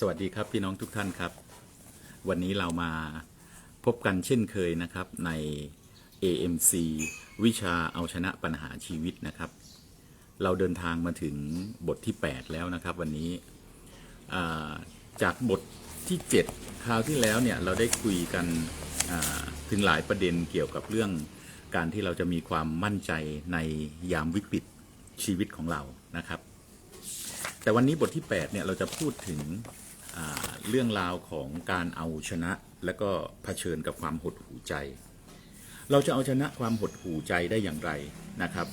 สวัสดีครับพี่น้องทุกท่านครับ วันนี้เรามาพบกันเช่นเคยนะครับใน AMC วิชาเอาชนะปัญหาชีวิตนะครับ เราเดินทางมาถึงบทที่ 8 แล้วนะครับวันนี้จากบทที่ 7 คราวที่แล้วเนี่ยเราได้คุยกันถึงหลายประเด็นเกี่ยวกับเรื่องการที่เราจะมีความมั่นใจในยามวิกฤตชีวิตของเรานะครับแต่วันนี้บทที่ 8 เนี่ย เราจะพูดถึง เรื่องราวของการเอาชนะ และก็เผชิญกับความหดหู่ใจ เราจะเอาชนะความหดหู่ใจได้อย่างไรนะครับ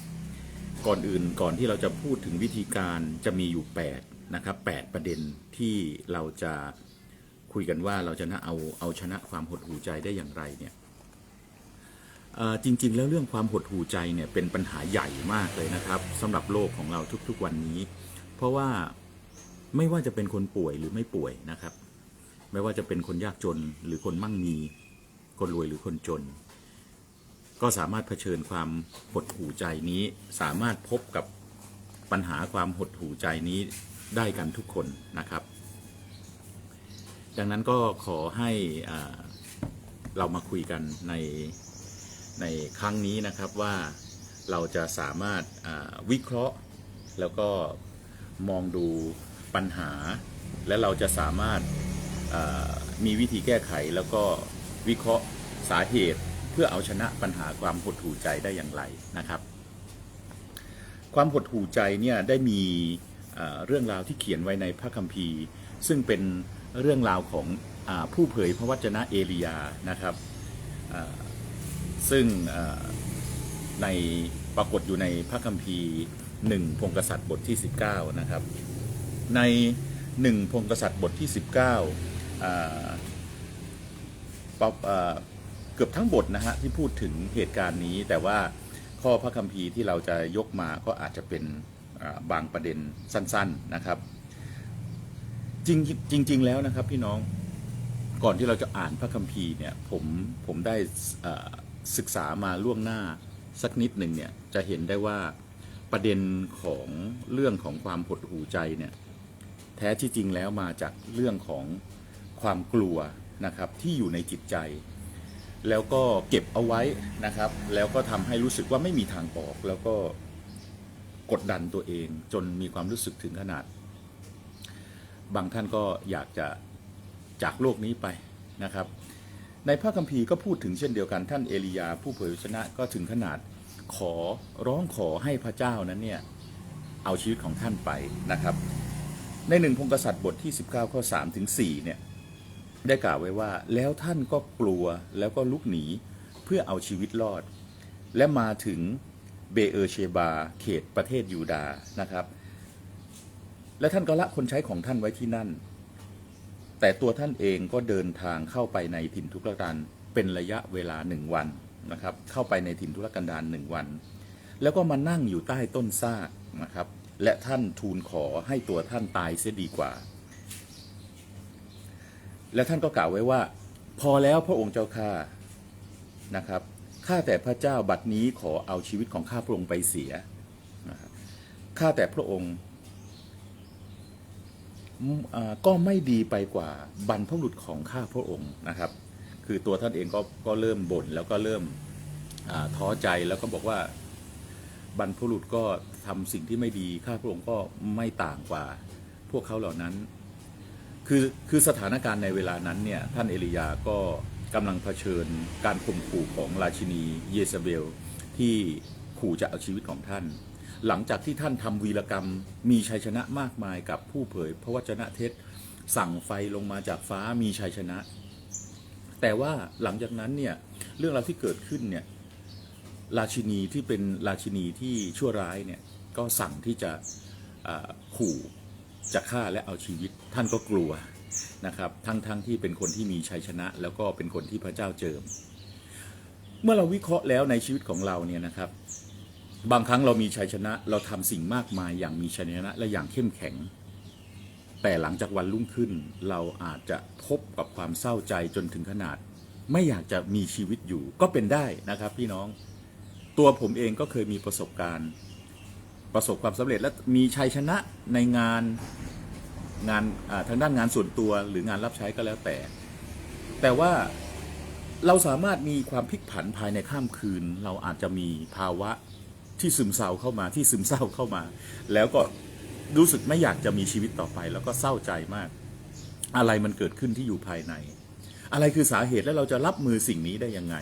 ก่อนอื่นก่อนที่เราจะพูดถึงวิธีการจะมีอยู่8นะครับ8ประเด็นที่เราจะคุยกันว่าเราจะนะเอาเอาชนะความหดหู่ใจได้อย่างไรเนี่ยจริง ๆ แล้วเรื่องความหดหู่ใจเนี่ยเป็นปัญหาใหญ่มากเลยนะครับสำหรับโลกของเราทุกๆวันนี้ เพราะว่า ไม่ว่าจะเป็นคนป่วยหรือไม่ป่วยนะครับ ไม่ว่าจะเป็นคนยากจนหรือคนมั่งมี คนรวยหรือคนจน ก็สามารถเผชิญความหดหู่ใจนี้ สามารถพบกับปัญหาความหดหู่ใจนี้ได้กันทุกคนนะครับ ดังนั้นก็ขอให้อ่าเรามาคุยกันในในครั้งนี้นะครับว่าเราจะสามารถวิเคราะห์แล้วก็มองดู ปัญหา และเราจะสามารถมีวิธีแก้ไขแล้วก็วิเคราะห์สาเหตุเพื่อเอาชนะปัญหาความหดหู่ใจได้อย่างไรนะครับ ความหดหู่ใจเนี่ยได้มีเรื่องราวที่เขียนไว้ในพระคัมภีร์ ซึ่งเป็นเรื่องราวของอผู้เผยพระวจนะเอลียานะครับซึ่งในปรากฏอยู่ในพระคัมภีร์หนึ่งพงกษัตริย์บทที่ 19 นะครับ ในหนึ่งพงกษัตริย์บทที่ 19อ่าปะอ่าเกือบทั้งบทนะฮะที่พูดถึงเหตุการณ์นี้ แต่ว่าข้อพระคัมภีร์ที่เราจะยกมาก็อาจจะเป็นบางประเด็นสั้น ๆนะครับ จริงจริง ๆ แล้วนะครับพี่น้องก่อนที่เราจะอ่านพระคัมภีร์เนี่ยผมผมได้ศึกษามาล่วงหน้าสักนิดหนึ่งเนี่ยจะเห็นได้ว่าประเด็นของเรื่องของความหดหู่ใจเนี่ย ท้ที่จริงแล้วมาจากเรื่องของความกลัวนะครับที่อยู่ในจิตใจ แล้วก็เก็บเอาไว้นะครับ แล้วก็ทำให้รู้สึกว่าไม่มีทางออกแล้วก็กดดันตัวเอง จนมีความรู้สึกถึงขนาด บางท่านก็อยากจะจากโลกนี้ไปนะครับ ในพระคัมภีร์ก็พูดถึงเช่นเดียวกันท่านเอลียาผู้เผยพระชนะก็ถึงขนาดขอร้องขอให้พระเจ้านั้นเนี่ยเอาชีวิตของท่านไปนะครับ ในหนึ่งพงกษัตริย์บทที่ 19 ข้อ 3 ถึง 4 เนี่ย ได้กล่าวไว้ว่า แล้วท่านก็กลัวแล้วก็ลุกหนีเพื่อเอาชีวิตรอด และมาถึงเบเออเชบา เขตประเทศยูดาห์นะครับ และท่านก็ละคนใช้ของท่านไว้ที่นั่น แต่ตัวท่านเองก็เดินทางเข้าไปในถิ่นทุรกันดารเป็นระยะเวลาหนึ่งวันนะครับ เข้าไปในถิ่นทุรกันดารหนึ่งวัน แล้วก็มานั่งอยู่ใต้ต้นซากนะครับ และท่านทูลขอให้ตัวท่านตายเสียดีกว่า และท่านก็กล่าวไว้ว่า พอแล้วพระองค์เจ้าข้านะครับข้าแต่พระเจ้าบัดนี้ขอเอาชีวิตของข้าพระองค์ไปเสียข้าแต่พระองค์ก็ไม่ดีไปกว่าบรรพบุรุษของข้าพระองค์นะครับ คือตัวท่านเองก็ก็เริ่มบ่นแล้วก็เริ่มท้อใจแล้วก็บอกว่า บรรพบุรุษก็ทำสิ่งที่ไม่ดีข้าพระองค์ก็ไม่ต่างกว่าพวกเขาเหล่านั้น คือคือสถานการณ์ในเวลานั้นเนี่ยท่านเอลียาก็กำลังเผชิญการข่มขู่ของราชินีเยซาเบล ที่ขู่จะเอาชีวิตของท่าน หลังจากที่ท่านทำวีรกรรมมีชัยชนะมากมายกับผู้เผยพระวจนะเท็จสั่งไฟลงมาจากฟ้ามีชัยชนะ แต่ว่าหลังจากนั้นเนี่ยเรื่องราวที่เกิดขึ้นเนี่ย ราชินีที่เป็นราชินีที่ชั่วร้ายเนี่ยก็สั่งที่จะขู่จะฆ่าและเอาชีวิตท่านก็กลัวนะครับทั้งๆทที่เป็นคนที่มีชัยชนะ แล้วก็เป็นคนที่พระเจ้าเจิม เมื่อเราวิเคราะห์แล้วในชีวิตของเราเนี่ยนะครับ บางครั้งเรามีชัยชนะ เราทำสิ่งมากมายอย่างมีชัยชนะและอย่างเข้มแข็ง แต่หลังจากวันรุ่งขึ้น เราอาจจะพบกับความเศร้าใจจนถึงขนาด ไม่อยากจะมีชีวิตอยู่ก็เป็นได้นะครับพี่น้อง ตัวผมเองก็เคยมีประสบการณ์ ประสบความสำเร็จและมีชัยชนะในงานงานทางด้านงานส่วนตัวหรืองานรับใช้ก็แล้วแต่ แต่ว่าเราสามารถมีความพลิกผันภายในข้ามคืน เราอาจจะมีภาวะที่ซึมเศร้าเข้ามาที่ซึมเศร้าเข้ามา แล้วก็รู้สึกไม่อยากจะมีชีวิตต่อไป แล้วก็เศร้าใจมาก อะไรมันเกิดขึ้นที่อยู่ภายใน อะไรคือสาเหตุและเราจะรับมือสิ่งนี้ได้ยังไง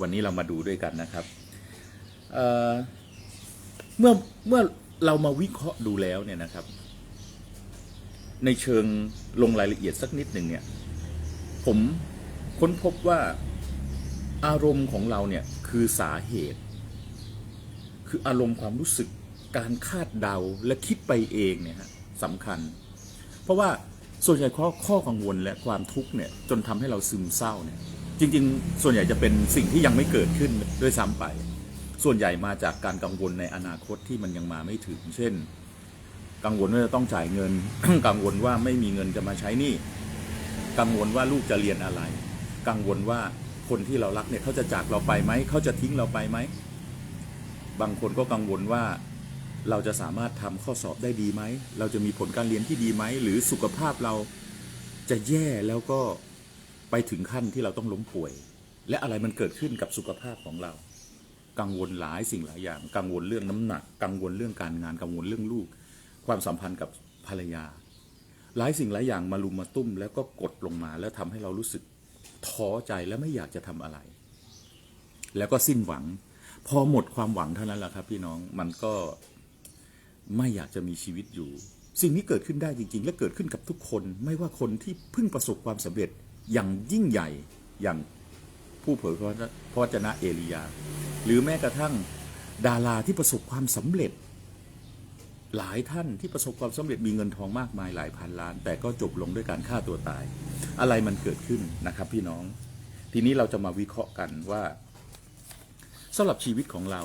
วันนี้เรามาดูด้วยกันนะครับ เมื่อเมื่อเรามาวิเคราะห์ดูแล้วเนี่ยนะครับ ในเชิงลงรายละเอียดสักนิดหนึ่งเนี่ย ผมค้นพบว่าอารมณ์ของเราเนี่ยคือสาเหตุ คืออารมณ์ความรู้สึกการคาดเดาและคิดไปเองเนี่ยฮะสำคัญ เพราะว่าส่วนใหญ่ข้อข้อกังวลและความทุกข์เนี่ยจนทำให้เราซึมเศร้าเนี่ยจริง ๆ ส่วนใหญ่จะเป็นสิ่งที่ยังไม่เกิดขึ้นด้วยซ้ำไป ส่วนใหญ่มาจากการกังวลในอนาคตที่มันยังมาไม่ถึง เช่น กังวลว่าจะต้องจ่ายเงิน กังวลว่าไม่มีเงินจะมาใช้หนี้กังวลว่าลูกจะเรียนอะไร กังวลว่าคนที่เรารักเนี่ยเขาจะจากเราไปไหมเขาจะทิ้งเราไปไหมบางคนก็กังวลว่าเราจะสามารถทำข้อสอบได้ดีไหม เราจะมีผลการเรียนที่ดีไหม หรือสุขภาพเราจะแย่แล้วก็ไปถึงขั้นที่เราต้องล้มป่วย และอะไรมันเกิดขึ้นกับสุขภาพของเรา กังวลหลายสิ่งหลายอย่าง กังวลเรื่องน้ำหนัก กังวลเรื่องการงานกังวลเรื่องลูก ความสัมพันธ์กับภรรยา หลายสิ่งหลายอย่างมาลุมมาตุ้มแล้วก็กดลงมาแล้วทำให้เรารู้สึกท้อใจและไม่อยากจะทำอะไร แล้วก็สิ้นหวัง พอหมดความหวังเท่านั้นแหละครับ พี่น้องมันก็ไม่อยากจะมีชีวิตอยู่ สิ่งนี้เกิดขึ้นได้จริง ๆ และเกิดขึ้นกับทุกคน ไม่ว่าคนที่เพิ่งประสบความสำเร็จอย่างยิ่งใหญ่อย่าง ผู้เผยพระวจนะเอลียา หรือแม้กระทั่งดาราที่ประสบความสำเร็จ หลายท่านที่ประสบความสำเร็จมีเงินทองมากมายหลายพันล้าน แต่ก็จบลงด้วยการฆ่าตัวตาย อะไรมันเกิดขึ้นนะครับพี่น้อง ทีนี้เราจะมาวิเคราะห์กันว่าสำหรับชีวิตของเรา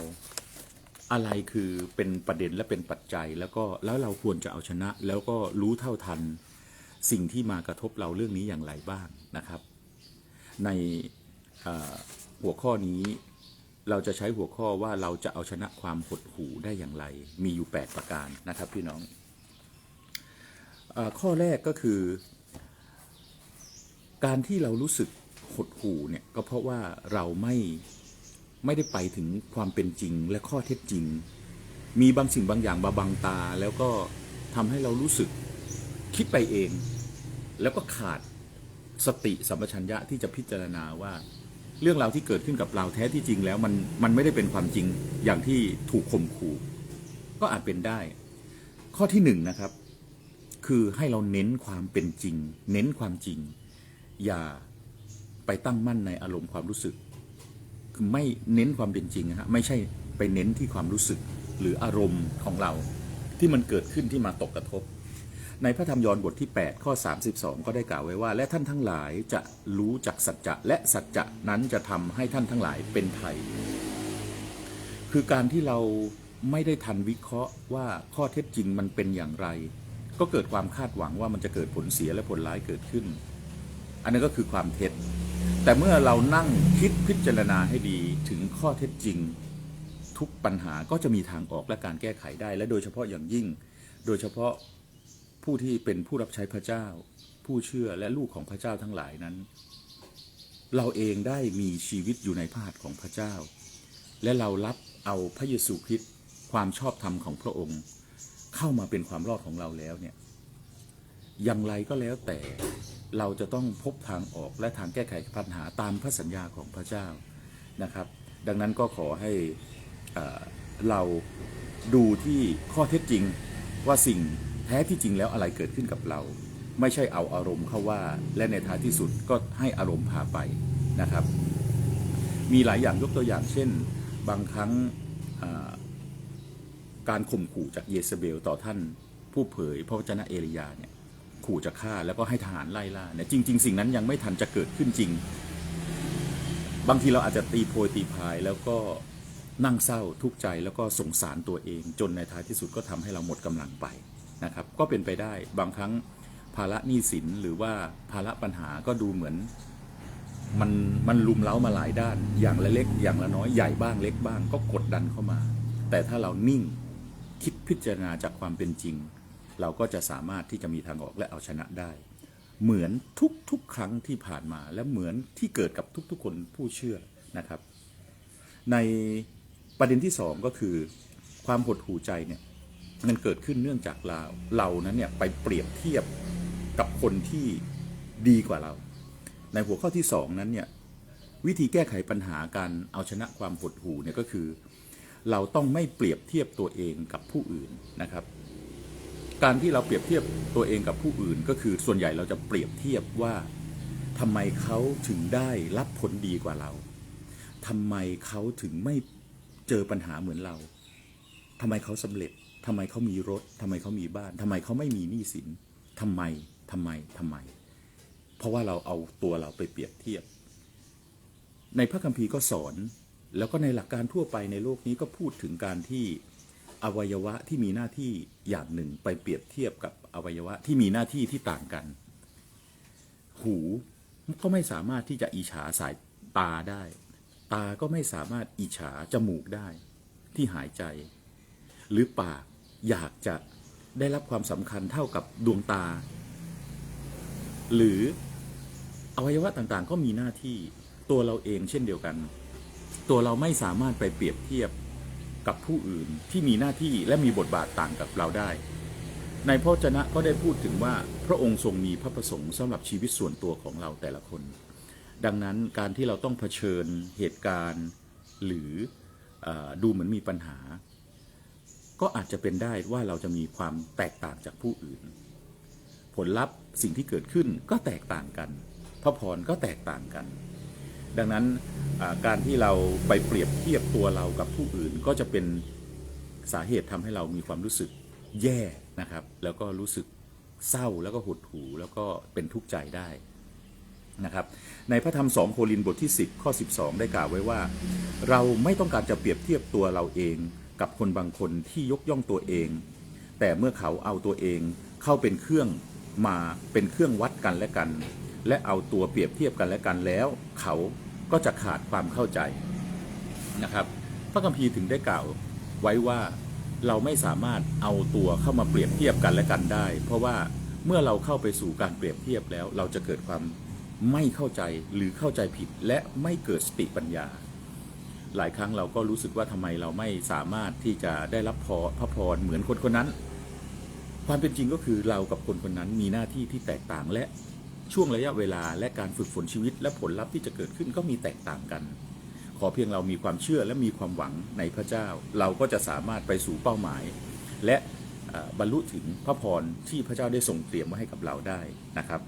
อะไรคือเป็นประเด็นและเป็นปัจจัย แล้วก็แล้วเราควรจะเอาชนะ แล้วก็รู้เท่าทัน สิ่งที่มากระทบเราเรื่องนี้อย่างไรบ้างนะครับ ใน หัวข้อนี้เราจะใช้หัวข้อว่าเราจะเอาชนะความหดหู่ได้อย่างไร มีอยู่ 8 ประการนะครับพี่น้องอข้อแรกก็คือ การที่เรารู้สึกหดหู่เนี่ยก็เพราะว่าเราไม่ไม่ได้ไปถึงความเป็นจริงและข้อเท็จจริง มีบางสิ่งบางอย่างมาบังตา แล้วก็ทำให้เรารู้สึกคิดไปเอง แล้วก็ขาดสติสัมปชัญญะที่จะพิจารณาว่า เรื่องราวที่เกิดขึ้นกับเราแท้ที่จริงแล้วมันมันไม่ได้เป็นความจริงอย่างที่ถูกข่มขู่ก็อาจเป็นได้ ข้อที่หนึ่งนะครับ คือให้เราเน้นความเป็นจริง เน้นความจริง อย่าไปตั้งมั่นในอารมณ์ความรู้สึก คือไม่เน้นความเป็นจริงนะฮะไม่ใช่ไปเน้นที่ความรู้สึกหรืออารมณ์ของเราที่มันเกิดขึ้นที่มาตกกระทบ ในพระธรรมยอห์นบทที่ 8 ข้อ 32 ก็ได้กล่าวไว้ว่า และท่านทั้งหลายจะรู้จักสัจจะ และสัจจะนั้นจะทำให้ท่านทั้งหลายเป็นไทย คือการที่เราไม่ได้ทันวิเคราะห์ว่าข้อเท็จจริงมันเป็นอย่างไร ก็เกิดความคาดหวังว่ามันจะเกิดผลเสียและผลร้ายเกิดขึ้น อันนั้นก็คือความเท็จ แต่เมื่อเรานั่งคิดพิจารณาให้ดีถึงข้อเท็จจริง ทุกปัญหาก็จะมีทางออกและการแก้ไขได้ และโดยเฉพาะอย่างยิ่ง โดยเฉพาะ ผู้ที่เป็นผู้รับใช้พระเจ้า ผู้เชื่อและลูกของพระเจ้าทั้งหลายนั้น เราเองได้มีชีวิตอยู่ในพระหัตถ์ของพระเจ้า และเรารับเอาพระเยซูคริสต์ความชอบธรรมของพระองค์ เข้ามาเป็นความรอดของเราแล้วเนี่ยอย่างไรก็แล้วแต่เราจะต้องพบทางออกและทางแก้ไขปัญหาตามพระสัญญาของพระเจ้านะครับ ดังนั้นก็ขอให้เอ่อเราดูที่ข้อเท็จจริงว่าสิ่ง แท้ที่จริงแล้วอะไรเกิดขึ้นกับเรา ไม่ใช่เอาอารมณ์เข้าว่า และในท้ายที่สุดก็ให้อารมณ์พาไปนะครับ มีหลายอย่างยกตัวอย่างเช่น บางครั้งการข่มขู่จากเยเซเบลต่อท่านผู้เผยพระวจนะเอลียาเนี่ยขู่จะฆ่าแล้วก็ให้ทหารไล่ล่าเนี่ยจริง ๆ สิ่งนั้นยังไม่ทันจะเกิดขึ้นจริง บางทีเราอาจจะตีโพยตีพายแล้วก็นั่งเศร้าทุกข์ใจแล้วก็สงสารตัวเอง จนในท้ายที่สุดก็ทำให้เราหมดกำลังไป ก็เป็นไปได้บางครั้งภาระหนี้สินหรือว่าภาระปัญหาก็ดูเหมือน มันมันลุมเล้ามาหลายด้าน อย่างละเล็กอย่างละน้อยใหญ่บ้างเล็กบ้างก็กดดันเข้ามา แต่ถ้าเรานิ่งคิดพิจารณาจากความเป็นจริง เราก็จะสามารถที่จะมีทางออกและเอาชนะได้ เหมือนทุกๆ ครั้งที่ผ่านมา และเหมือนที่เกิดกับทุกๆ คนผู้เชื่อนะครับ ในประเด็นที่สองก็คือ ความหดหู่ใจเนี่ย มันเกิดขึ้นเนื่องจากเราเรานั้นเนี่ยไปเปรียบเทียบกับคนที่ดีกว่าเรา ในหัวข้อที่สองนั้นเนี่ยวิธีแก้ไขปัญหาการเอาชนะความหดหู่เนี่ยก็คือ เราต้องไม่เปรียบเทียบตัวเองกับผู้อื่นนะครับ การที่เราเปรียบเทียบตัวเองกับผู้อื่น ก็คือส่วนใหญ่เราจะเปรียบเทียบว่าทำไมเขาถึงได้รับผลดีกว่าเราทำไมเขาถึงไม่เจอปัญหาเหมือนเราทำไมเขาสำเร็จ ทำไมเขามีรถทำไมเขามีบ้านทำไมเขาไม่มีหนี้สินทำไมทำไมทำไม เพราะว่าเราเอาตัวเราไปเปรียบเทียบ ในพระคัมภีร์ก็สอน แล้วก็ในหลักการทั่วไปในโลกนี้ก็พูดถึงการที่อวัยวะที่มีหน้าที่อย่างหนึ่งไปเปรียบเทียบกับอวัยวะที่มีหน้าที่ที่ต่างกัน หูก็ไม่สามารถที่จะอิจฉาสายตาได้ ตาก็ไม่สามารถอิจฉาจมูกได้ ที่หายใจ หรือปาก อยากจะได้รับความสำคัญเท่ากับดวงตา หรืออวัยวะต่างๆ ก็มีหน้าที่ตัวเราเองเช่นเดียวกัน ตัวเราไม่สามารถไปเปรียบเทียบกับผู้อื่นที่มีหน้าที่และมีบทบาทต่างกับเราได้ ในพระจนะก็ได้พูดถึงว่าพระองค์ทรงมีพระประสงค์สำหรับชีวิตส่วนตัวของเราแต่ละคน ดังนั้นการที่เราต้องเผชิญเหตุการณ์ หรืออดูเหมือนมีปัญหา ก็อาจจะเป็นได้ว่าเราจะมีความแตกต่างจากผู้อื่น ผลลัพธ์สิ่งที่เกิดขึ้นก็แตกต่างกันพระพรก็แตกต่างกัน ดังนั้นการที่เราไปเปรียบเทียบตัวเรากับผู้อื่นก็จะเป็นสาเหตุทำให้เรามีความรู้สึกแย่นะครับ แล้วก็รู้สึกเศร้าแล้วก็หดหู่แล้วก็เป็นทุกข์ใจได้นะครับในพระธรรมสองโครินบทที่ 10 ข้อ 12 ได้กล่าวไว้ว่า เราไม่ต้องการจะเปรียบเทียบตัวเราเอง กับคนบางคนที่ยกย่องตัวเอง แต่เมื่อเขาเอาตัวเองเข้าเป็นเครื่องมาเป็นเครื่องวัดกันและกัน และเอาตัวเปรียบเทียบกันและกันแล้ว เขาก็จะขาดความเข้าใจนะครับ พระคัมภีร์ถึงได้กล่าวไว้ว่าเราไม่สามารถเอาตัวเข้ามาเปรียบเทียบกันและกันได้ เพราะว่าเมื่อเราเข้าไปสู่การเปรียบเทียบแล้ว เราจะเกิดความไม่เข้าใจหรือเข้าใจผิดและไม่เกิดสติปัญญา หลายครั้งเราก็รู้สึกว่าทำไมเราไม่สามารถที่จะได้รับพรพระพรเหมือนคนคนนั้น ความเป็นจริงก็คือเรากับคนคนนั้นมีหน้าที่ที่แตกต่างและช่วงระยะเวลาและการฝึกฝนชีวิตและผลลัพธ์ที่จะเกิดขึ้นก็มีแตกต่างกัน ขอเพียงเรามีความเชื่อและมีความหวังในพระเจ้า เราก็จะสามารถไปสู่เป้าหมาย และบรรลุถึงพระพรที่พระเจ้าได้ทรงเตรียมไว้ให้กับเราได้นะครับ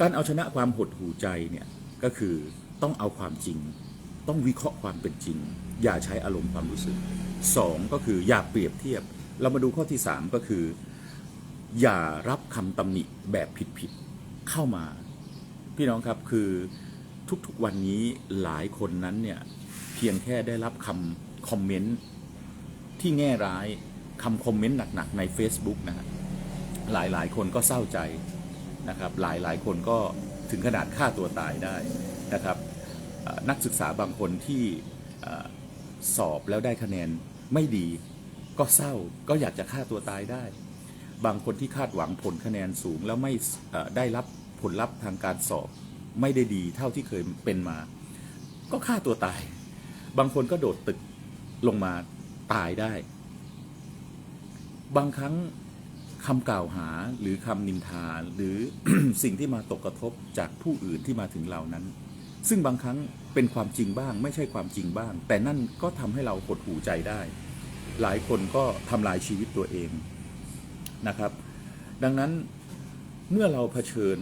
การเอาชนะความหดหู่ใจเนี่ยก็คือต้องเอาความจริง ต้องวิเคราะห์ความเป็นจริง อย่าใช้อารมณ์ความรู้สึกสองก็คืออย่าเปรียบเทียบ เรามาดูข้อที่สามก็คือ อย่ารับคำตำหนิแบบผิดๆเข้ามา พี่น้องครับคือทุกๆวันนี้หลายคนนั้นเนี่ยเพียงแค่ได้รับคำคอมเมนต์ที่แง่ร้ายคำคอมเมนต์หนักๆใน Facebook นะฮะหลายๆ คนก็เศร้าใจนะครับ หลายๆ คนก็ถึงขนาดฆ่าตัวตายได้นะครับ นักศึกษาบางคนที่สอบแล้วได้คะแนนไม่ดี ก็เศร้าก็อยากจะฆ่าตัวตายได้ บางคนที่คาดหวังผลคะแนนสูงแล้วไม่ได้รับผลลัพธ์ทางการสอบไม่ได้ดีเท่าที่เคยเป็นมา ก็ฆ่าตัวตาย บางคนก็โดดตึกลงมาตายได้ บางครั้งคำกล่าวหาหรือคำนินทาหรือสิ่งที่มาตกกระทบจากผู้อื่นที่มาถึงเรานั้น ซึ่งบางครั้งเป็นความจริงบ้าง ไม่ใช่ความจริงบ้าง แต่นั่นก็ทำให้เราหดหูใจได้ หลายคนก็ทำลายชีวิตตัวเองนะครับ ดังนั้นเมื่อเราเผชิญ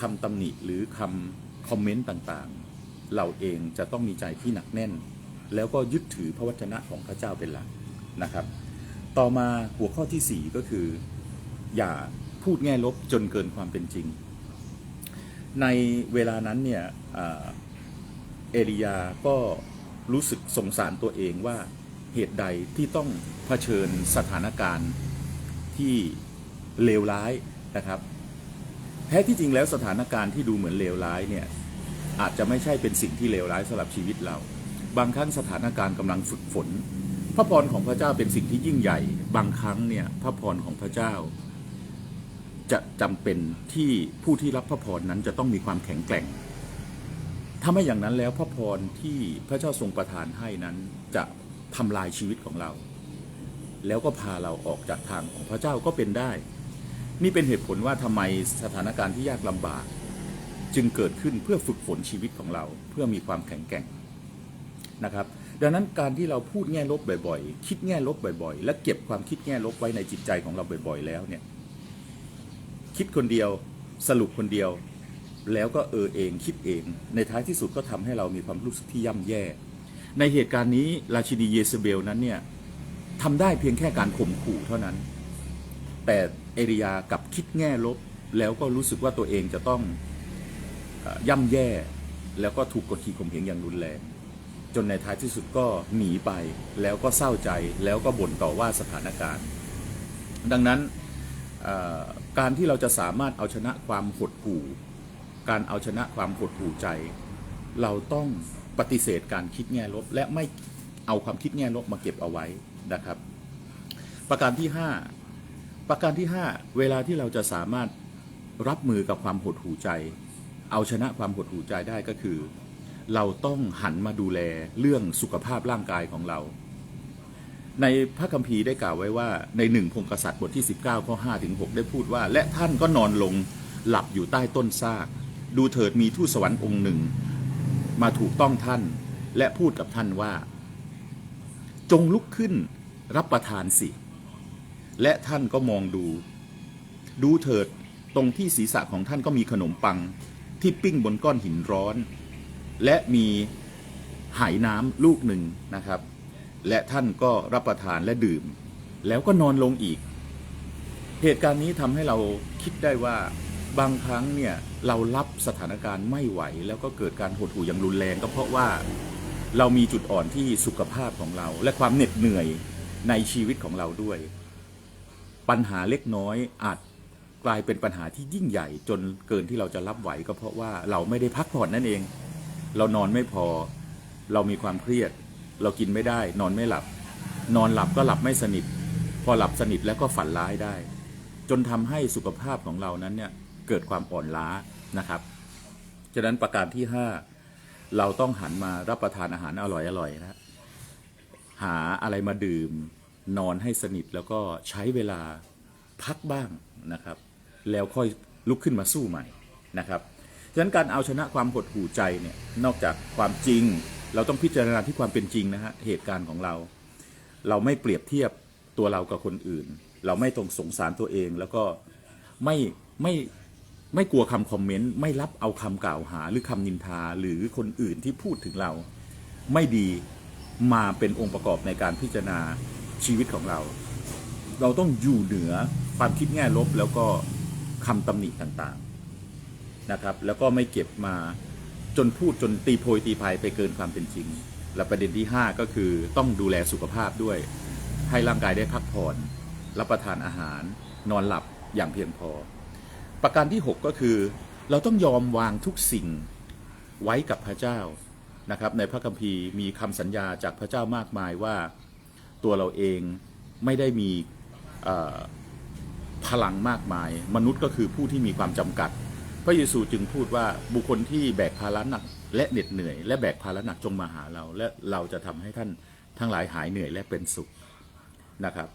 คำตำหนิหรือคำคอมเมนต์ต่างๆ เราเองจะต้องมีใจที่หนักแน่น แล้วก็ยึดถือพระวจนะของพระเจ้าเป็นหลักนะครับ ต่อมาหัวข้อที่ 4 ก็คือ อย่าพูดแง่ลบจนเกินความเป็นจริง ในเวลานั้นเนี่ยอเอลียาก็รู้สึกสงสารตัวเองว่าเหตุใดที่ต้องเผชิญสถานการณ์ที่เลวร้ายนะครับ แท้ที่จริงแล้วสถานการณ์ที่ดูเหมือนเลวร้ายเนี่ยอาจจะไม่ใช่เป็นสิ่งที่เลวร้ายสำหรับชีวิตเรา บางครั้งสถานการณ์กำลังฝึกฝน พระพรของพระเจ้าเป็นสิ่งที่ยิ่งใหญ่ บางครั้งเนี่ยพระพรของพระเจ้า จะจำเป็นที่ผู้ที่รับพระพรนั้นจะต้องมีความแข็งแกร่ง ถ้าไม่อย่างนั้นแล้วพระพรที่พระเจ้าทรงประทานให้นั้นจะทำลายชีวิตของเรา แล้วก็พาเราออกจากทางของพระเจ้าก็เป็นได้ นี่เป็นเหตุผลว่าทำไมสถานการณ์ที่ยากลำบาก จึงเกิดขึ้นเพื่อฝึกฝนชีวิตของเรา เพื่อมีความแข็งแกร่งนะครับดังนั้นการที่เราพูดแง่ลบบ่อยๆ คิดแง่ลบบ่อยๆ และเก็บความคิดแง่ลบไว้ในจิตใจของเราบ่อยๆ แล้วเนี่ย คิดคนเดียวสรุปคนเดียว แล้วก็เออเองคิดเอง ในท้ายที่สุดก็ทำให้เรามีความรู้สึกที่ย่ำแย่ ในเหตุการณ์นี้ราชินีเยเซเบลนั้นเนี่ยทำได้เพียงแค่การข่มขู่เท่านั้น แต่เอริยากับคิดแง่ลบ แล้วก็รู้สึกว่าตัวเองจะต้องย่ำแย่ แล้วก็ถูกกดขี่ข่มเหงอย่างรุนแรง จนในท้ายที่สุดก็หนีไป แล้วก็เศร้าใจ แล้วก็บ่นต่อว่าสถานการณ์ ดังนั้น การที่เราจะสามารถเอาชนะความหดหู่ การเอาชนะความหดหู่ใจ เราต้องปฏิเสธการคิดแง่ลบ และไม่เอาความคิดแง่ลบมาเก็บเอาไว้นะครับ ประการที่ 5 ประการที่ 5 เวลาที่เราจะสามารถรับมือกับความหดหู่ใจ เอาชนะความหดหู่ใจได้ก็คือ เราต้องหันมาดูแลเรื่องสุขภาพร่างกายของเรา ในพระคัมภีร์ได้กล่าวไว้ว่าในหนึ่งพงกษัตริย์บทที่ 19ข้อ5ถึง6ได้พูดว่า และท่านก็นอนลงหลับอยู่ใต้ต้นซาก ดูเถิดมีทูตสวรรค์องค์หนึ่ง มาถูกต้องท่านและพูดกับท่านว่า จงลุกขึ้นรับประทานสิ และท่านก็มองดู ดูเถิดตรงที่ศีรษะของท่านก็มีขนมปังที่ปิ้งบนก้อนหินร้อน และมีไหายน้ำลูกหนึ่งนะครับ และท่านก็รับประทานและดื่ม แล้วก็นอนลงอีก เหตุการณ์นี้ทำให้เราคิดได้ว่าบางครั้งเนี่ยเรารับสถานการณ์ไม่ไหว แล้วก็เกิดการหดหู่อย่างรุนแรงก็เพราะว่าเรามีจุดอ่อนที่สุขภาพของเรา และความเหน็ดเหนื่อยในชีวิตของเราด้วย ปัญหาเล็กน้อยอาจกลายเป็นปัญหาที่ยิ่งใหญ่จนเกินที่เราจะรับไหวก็เพราะว่าเราไม่ได้พักผ่อนนั่นเอง เรานอนไม่พอ เรามีความเครียด เรากินไม่ได้ นอนไม่หลับ นอนหลับก็หลับไม่สนิท พอหลับสนิทแล้วก็ฝันร้ายได้ จนทำให้สุขภาพของเรานั้นเนี่ยเกิดความอ่อนล้านะครับฉะนั้นประการที่ 5 เราต้องหันมารับประทานอาหารอร่อยๆนะหาอะไรมาดื่ม นอนให้สนิทแล้วก็ใช้เวลาพักบ้างนะครับ แล้วค่อยลุกขึ้นมาสู้ใหม่นะครับฉะนั้นการเอาชนะความหดหู่ใจเนี่ยนอกจากความจริง เราต้องพิจารณาที่ความเป็นจริงนะฮะเหตุการณ์ของเรา เราไม่เปรียบเทียบตัวเรากับคนอื่น เราไม่ต้องสงสารตัวเอง แล้วก็ไม่ไม่ไม่กลัวคำคอมเมนต์ไม่รับเอาคำกล่าวหา หรือคำนินทาหรือคนอื่นที่พูดถึงเรา ไม่ดีมาเป็นองค์ประกอบในการพิจารณาชีวิตของเรา เราต้องอยู่เหนือความคิดแง่ลบแล้วก็คำตำหนิต่างๆนะครับ แล้วก็ไม่เก็บมา จนพูดจนตีโพยตีพายไปเกินความเป็นจริง และประเด็นที่ 5 ก็คือต้องดูแลสุขภาพด้วย ให้ร่างกายได้พักผ่อน รับประทานอาหาร นอนหลับอย่างเพียงพอ ประการที่ 6 ก็คือ เราต้องยอมวางทุกสิ่งไว้กับพระเจ้านะครับ ในพระคัมภีร์มีคำสัญญาจากพระเจ้ามากมายว่าตัวเราเองไม่ได้มีพลังมากมาย มนุษย์ก็คือผู้ที่มีความจำกัด พระเยซูจึงพูดว่าบุคคลที่แบกภาระหนัก และเหน็ดเหนื่อย และแบกภาระหนักจงมาหาเรา และเราจะทำให้ท่านทั้งหลายหายเหนื่อยและเป็นสุขนะครับ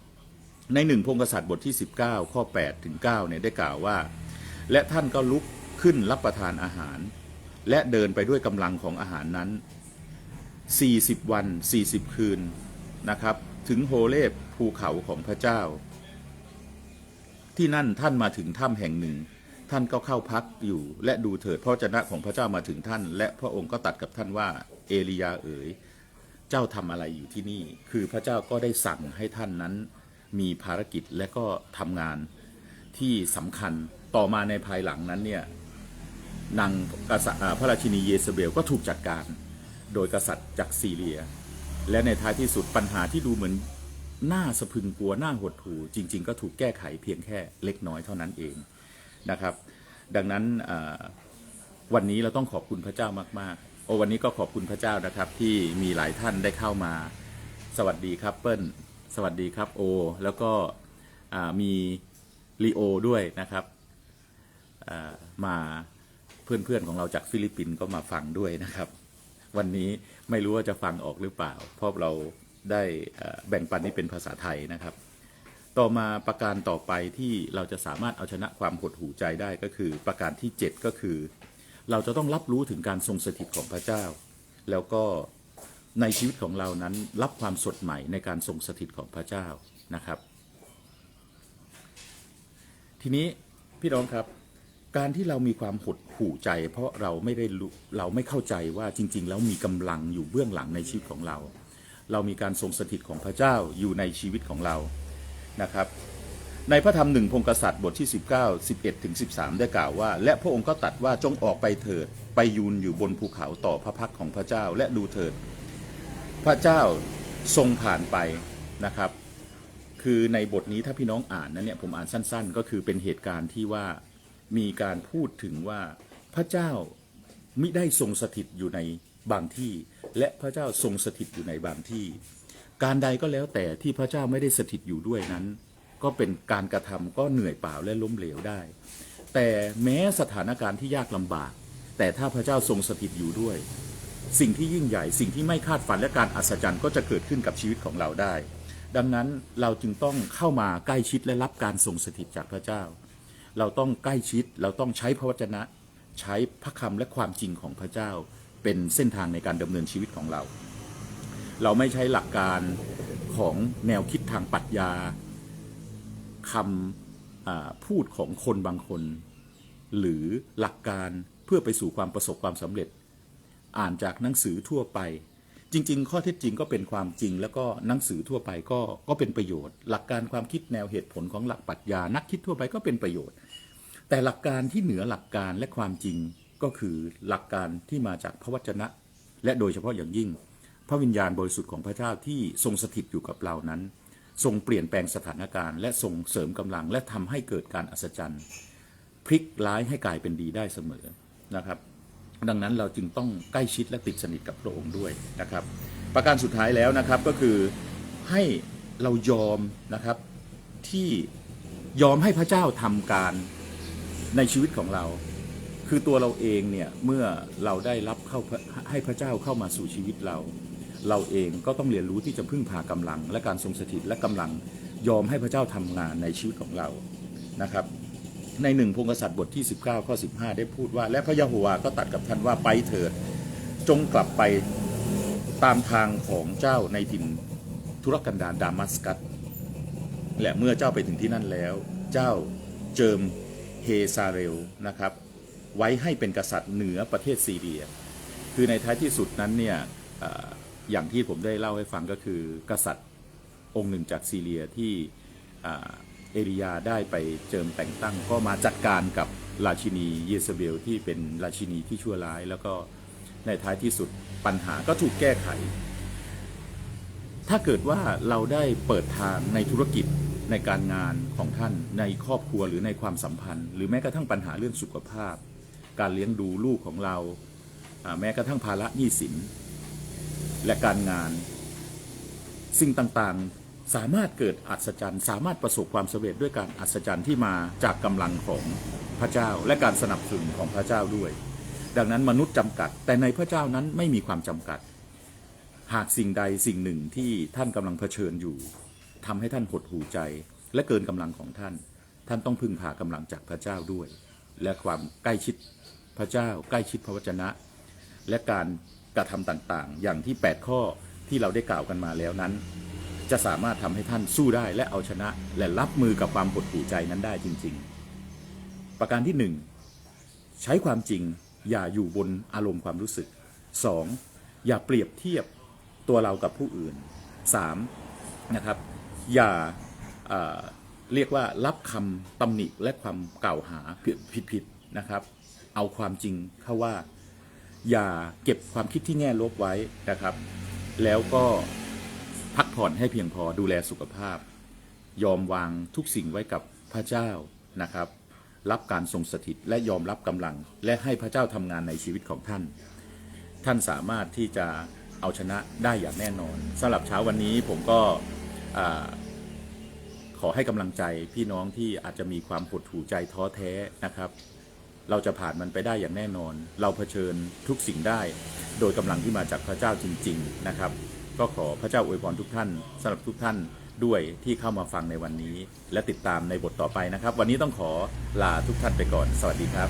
ในหนึ่งพงศษัตริย์บทที่ 19 ข้อ8ถึง9เนี่ยได้กล่าวว่า และท่านก็ลุกขึ้นรับประทานอาหาร และเดินไปด้วยกำลังของอาหารนั้น 40 วัน 40 คืนนะครับ ถึงโฮเลบภูเขาของพระเจ้า ที่นั่นท่านมาถึงถ้ำแห่งหนึ่ง ท่านก็เข้าพักอยู่และดูเถิดพระเจนะของพระเจ้ามาถึงท่าน และพระองค์ก็ตัดกับท่านว่าเอลียาเอ๋ยเจ้าทำอะไรอยู่ที่นี่ คือพระเจ้าก็ได้สั่งให้ท่านนั้นมีภารกิจและก็ทำงานที่สำคัญต่อมาในภายหลังนั้นเนี่ยนางกษัตริย์พระราชินีเยเซเบลก็ถูกจัดการ โดยกษัตริย์จากซีเรีย และในท้ายที่สุดปัญหาที่ดูเหมือนน่าสะพึงกลัวน่าหดหู่จริง ๆ ก็ถูกแก้ไขเพียงแค่เล็กน้อยเท่านั้นเอง นะครับ ดังนั้นวันนี้เราต้องขอบคุณพระเจ้ามากๆโอ้วันนี้ก็ขอบคุณพระเจ้านะครับ ที่มีหลายท่านได้เข้ามา สวัสดีครับเปิ้ลสวัสดีครับโอ แล้วก็มีลีโอด้วยนะครับอ่ามาเพื่อนๆของเราจากฟิลิปปินส์ก็มาฟังด้วยนะครับ วันนี้ไม่รู้ว่าจะฟังออกหรือเปล่า เพราะเราได้แบ่งปันนี้เป็นภาษาไทยนะครับ ต่อมาประการต่อไปที่เราจะสามารถเอาชนะความหดหู่ใจได้ก็คือ ประการที่ 7 ก็คือ เราจะต้องรับรู้ถึงการทรงสถิตของพระเจ้า แล้วก็ในชีวิตของเรานั้นรับความสดใหม่ในการทรงสถิตของพระเจ้านะครับ ทีนี้พี่น้องครับ การที่เรามีความหดหู่ใจ เพราะเราไม่ได้เราไม่เข้าใจว่าจริง ๆ แล้วมีกำลังอยู่เบื้องหลังในชีวิตของเรา เรามีการทรงสถิตของพระเจ้าอยู่ในชีวิตของเรา นะครับในพระธรรมหนึ่งพงกษัตริย์บทที่ 19 11ถึง13 ได้กล่าวว่า และพระองค์ก็ตัดว่าจงออกไปเถิด ไปยืนอยู่บนภูเขาต่อพระพักของพระเจ้าและดูเถิด พระเจ้าทรงผ่านไปนะครับ คือในบทนี้ถ้าพี่น้องอ่านนั้นเนี่ยผมอ่านสั้น ๆ ก็คือเป็นเหตุการณ์ที่ว่ามีการพูดถึงว่าพระเจ้ามิได้ทรงสถิตอยู่ในบางที่ และพระเจ้าทรงสถิตอยู่ในบางที่ การใดก็แล้วแต่ที่พระเจ้าไม่ได้สถิตอยู่ด้วยนั้น ก็เป็นการกระทำก็เหนื่อยเปล่าและล้มเหลวได้ แต่แม้สถานการณ์ที่ยากลำบาก แต่ถ้าพระเจ้าทรงสถิตอยู่ด้วย สิ่งที่ยิ่งใหญ่ สิ่งที่ไม่คาดฝันและการอัศจรรย์ก็จะเกิดขึ้นกับชีวิตของเราได้ ดังนั้นเราจึงต้องเข้ามาใกล้ชิดและรับการทรงสถิตจากพระเจ้า เราต้องใกล้ชิดเราต้องใช้พระวจนะ ใช้พระคำและความจริงของพระเจ้า เป็นเส้นทางในการดำเนินชีวิตของเรา เราไม่ใช้หลักการของแนวคิดทางปรัชญาคำพูดของคนบางคน หรือหลักการเพื่อไปสู่ความประสบความสำเร็จ อ่านจากหนังสือทั่วไป จริง ๆ ข้อเท็จจริงก็เป็นความจริง แล้วก็หนังสือทั่วไปก็ก็เป็นประโยชน์ หลักการความคิดแนวเหตุผลของหลักปรัชญานักคิดทั่วไปก็เป็นประโยชน์ แต่หลักการที่เหนือหลักการและความจริงก็คือหลักการที่มาจากพระวจนะ และโดยเฉพาะอย่างยิ่ง พระวิญญาณบริสุทธิ์ของพระเจ้าที่ทรงสถิตอยู่กับเรานั้น ทรงเปลี่ยนแปลงสถานการณ์และทรงเสริมกำลังและทำให้เกิดการอัศจรรย์พลิกร้ายให้กลายเป็นดีได้เสมอนะครับ ดังนั้นเราจึงต้องใกล้ชิดและติดสนิทกับพระองค์ด้วยนะครับ ประการสุดท้ายแล้วนะครับก็คือให้เรายอมนะครับที่ยอมให้พระเจ้าทำการในชีวิตของเรา คือตัวเราเองเนี่ยเมื่อเราได้รับเข้าให้พระเจ้าเข้ามาสู่ชีวิตเรา เราเองก็ต้องเรียนรู้ที่จะพึ่งพากำลัง และการทรงสถิตและกำลังยอมให้พระเจ้าทำงานในชีวิตของเรานะครับ ในหนึ่งพงศษัตริย์บทที่ 19ข้อ15 ได้พูดว่า และพระยะโฮวาก็ตัดกับท่านว่าไปเถิด จงกลับไปตามทางของเจ้าในถิ่นธุรกันดารดามัสกัสและเมื่อเจ้าไปถึงที่นั่นแล้ว เจ้าเจิมเฮซาเรลนะครับ ไว้ให้เป็นกษัตริย์เหนือประเทศซีเรีย คือในท้ายที่สุดนั้นเนี่ย อย่างที่ผมได้เล่าให้ฟังก็คือกษัตริย์องค์หนึ่งจากซีเรียที่เอลียาได้ไปเจิมแต่งตั้ง ก็มาจัดการกับราชินีเยซเบลที่เป็นราชินีที่ชั่วร้าย แล้วก็ในท้ายที่สุดปัญหาก็ถูกแก้ไข ถ้าเกิดว่าเราได้เปิดทางในธุรกิจในการงานของท่านในครอบครัวหรือในความสัมพันธ์ หรือแม้กระทั่งปัญหาเรื่องสุขภาพ การเลี้ยงดูลูกของเราแม้กระทั่งภาระหนี้สิน และการงาน สิ่งต่างๆสามารถเกิดอัศจรรย์สามารถประสบความสำเร็จด้วยการอัศจรรย์ที่มาจากกำลังของพระเจ้าและการสนับสนุนของพระเจ้าด้วย ดังนั้นมนุษย์จำกัด แต่ในพระเจ้านั้นไม่มีความจำกัด หากสิ่งใดสิ่งหนึ่งที่ท่านกำลังเผชิญอยู่ทำให้ท่านหดหูใจ และเกินกำลังของท่าน ท่านต้องพึ่งพากำลังจากพระเจ้าด้วย และความใกล้ชิดพระเจ้า ใกล้ชิดพระวจนะ และการ กระทำต่างๆ อย่างที่ 8 ข้อที่เราได้กล่าวกันมาแล้วนั้น จะสามารถทำให้ท่านสู้ได้และเอาชนะ และรับมือกับความหดหูใจนั้นได้จริง ๆ ประการที่หนึ่งใช้ความจริงอย่าอยู่บนอารมณ์ความรู้สึก 2. อย่าเปรียบเทียบตัวเรากับผู้อื่น 3. นะครับ อย่าเรียกว่ารับคำตำหนิและความกล่าวหาผิดๆนะครับ เอาความจริงเข้าว่า อย่าเก็บความคิดที่แง่ลบไว้นะครับ แล้วก็พักผ่อนให้เพียงพอดูแลสุขภาพ ยอมวางทุกสิ่งไว้กับพระเจ้านะครับ รับการทรงสถิตและยอมรับกำลัง และให้พระเจ้าทำงานในชีวิตของท่าน ท่านสามารถที่จะเอาชนะได้อย่างแน่นอนสำหรับเช้าวันนี้ผมก็ขอให้กำลังใจพี่น้องที่อาจจะมีความหดหู่ใจท้อแท้นะครับ เราจะผ่านมันไปได้อย่างแน่นอน เราเผชิญทุกสิ่งได้ โดยกำลังที่มาจากพระเจ้าจริง ๆ นะครับ ก็ขอพระเจ้าอวยพรทุกท่านสำหรับทุกท่านด้วยที่เข้ามาฟังในวันนี้ และติดตามในบทต่อไปนะครับ วันนี้ต้องขอลาทุกท่านไปก่อน สวัสดีครับ